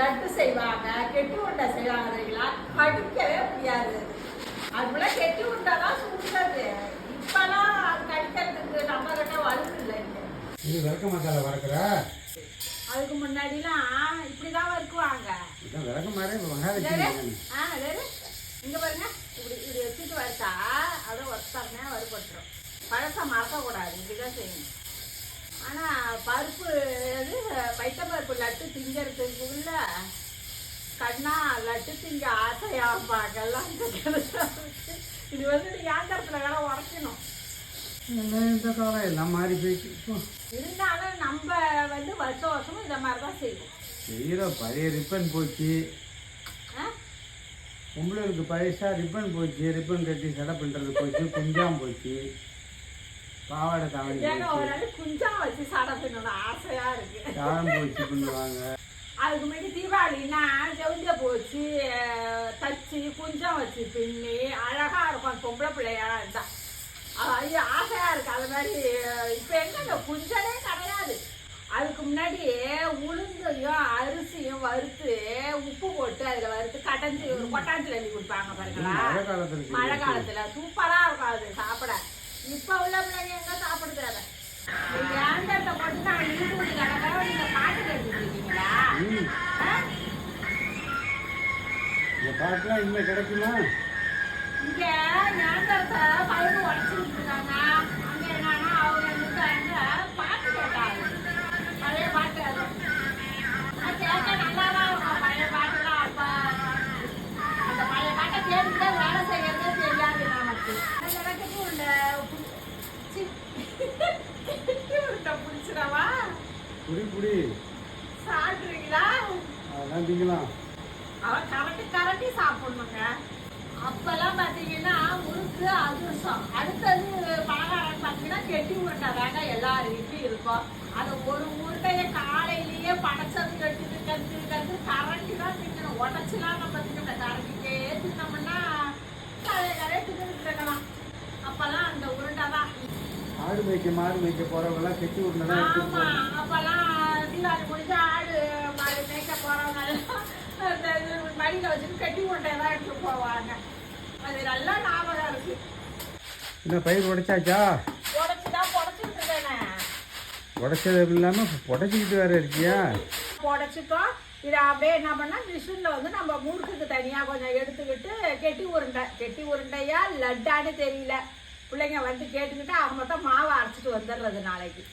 லட்டு செய்வாங்க கெட்டி உருண்டை செய்வாங்க தெரியுங்களா? கடிக்கவே முடியாது. அதுக்குள்ள கெட்டி உருண்டை தான் சுடுறது இப்பெல்லாம் அது கடிக்கிறதுக்கு நம்ம கிட்ட வலுவு இல்லை. இது விளக்க மசாலா வறுக்கிற? அதுக்கு முன்னாடிலாம் இப்படிதான் வறுக்குவாங்க. இதான் விளக்க மாதிரி இதே, மகாலட்சுமி ஆ, இதே, இங்க பாருங்க. இப்படி இப்படி வச்சுட்டு வறுத்தா அப்படியே ஒத்தாங்க வறுபட்டுரும். பழசை மறக்கக்கூடாது. இப்படிதான் செய்யணும். ஆனா பருப்பு இது பைத்த பருப்பு லட்டு திங்கிறதுக்குள்ள கண்ணா லட்டு திங்க ஆசையாப்பாக்கெல்லாம் இது வந்து ஏந்தரத்துல வேலை உரைக்கணும் எல்லாம் இந்த காலம் எல்லாம் மாறி போயிட்டு இப்போ. இருந்தாலும் நம்ம வந்து வருஷம் வருஷமும் இந்த மாதிரி தான் செய்வோம். செய்கிற பழைய ரிப்பன் போச்சு? பொம்பளைகளுக்கு பழசா ரிப்பன் போச்சு. ரிப்பன் கட்டி சடை பண்ணுறது போச்சு. குஞ்சாம் போச்சு. பாவாடை தாவணி ஏங்க ஒரு போச்சு நாள் குஞ்சா வச்சு சாட பின்னோட ஆசையா இருக்கு. அதுக்கு முன்னாடி தீபாவளின்னா செவுஞ்ச போச்சு தச்சு குஞ்சம் வச்சு பின்னி அழகா இருக்கும். பொம்பளை பிள்ளையா இருந்தா. ஐயோ, ஆசையா இருக்கு. அது மாதிரி இப்ப எங்க இந்த குஞ்சனே கிடையாது. அதுக்கு முன்னாடி உளுந்தையும் அரிசியும் வறுத்து உப்பு போட்டு அதுல வறுத்து கடைஞ்சி ஒரு கொட்டாஞ்சில் எழுதி கொடுப்பாங்க பாருங்களா? மழை. காலத்துல. சூப்பரா இருக்கும் அது சாப்பிட. இப்ப உள்ள பிள்ளைங்க எங்க போட்டு நான் யூடியூப் நீங்க பாட்டு? இந்த பாட்டுலாம் இனிமே கிடைக்குமா? இங்க ஏங்கத்தை பழுது உடச்சிட்டு இருக்காங்க. புடி புடி. சாப்பிட்றீங்களா அதெல்லாம் திங்கலாம். அவன் கரட்டி கரட்டி சாப்பிடணுங்க. அப்பெல்லாம் பார்த்தீங்கன்னா முறுக்கு அதிர்சம். அடுத்தது பலகாரம் பார்த்தீங்கன்னா கெட்டி உருண்டை தாங்க எல்லார் வீட்லையும் இருக்கும். அது ஒரு உருண்டையை காலையிலேயே படைச்சது கட்டுது கட்டு கட்டு கரண்டி தான் திங்கணும். உடச்சிலாம் நம்ம திங்கணும் கரண்டிக்கே தின்னோம்னா கரைய கரைய தின்னு இருக்கலாம். அப்பெல்லாம் அந்த உருண்டை தான். ஆடு மேய்க்க மாடு மேய்க்க போறவங்கலாம் கெட்டி விடணும் ஆமா அப்பெல்லாம் தீபாவளி முடிஞ்சு ஆடு மாடு மேய்க்க இது மடியில வச்சுட்டு கட்டி தான் எடுத்துட்டு போவாங்க. அது நல்லா ஞாபகம் இருக்கு. என்ன பயிர் உடைச்சாச்சா? உடச்சுதான் புடச்சிட்டு இருக்கேனே உடைச்சது இல்லாம புடைச்சிக்கிட்டு வேற இருக்கியா? புடச்சிட்டோம். இதை அப்படியே என்ன பண்ணா மிஷினில் வந்து நம்ம முறுக்குக்கு தனியாக கொஞ்சம் எடுத்துக்கிட்டு கெட்டி உருண்டை கெட்டி உருண்டையா லட்டான்னு தெரியல. பிள்ளைங்க வந்து கேட்டுக்கிட்டு அவங்க தான் மாவை அரைச்சிட்டு வந்துடுறது நாளைக்கு.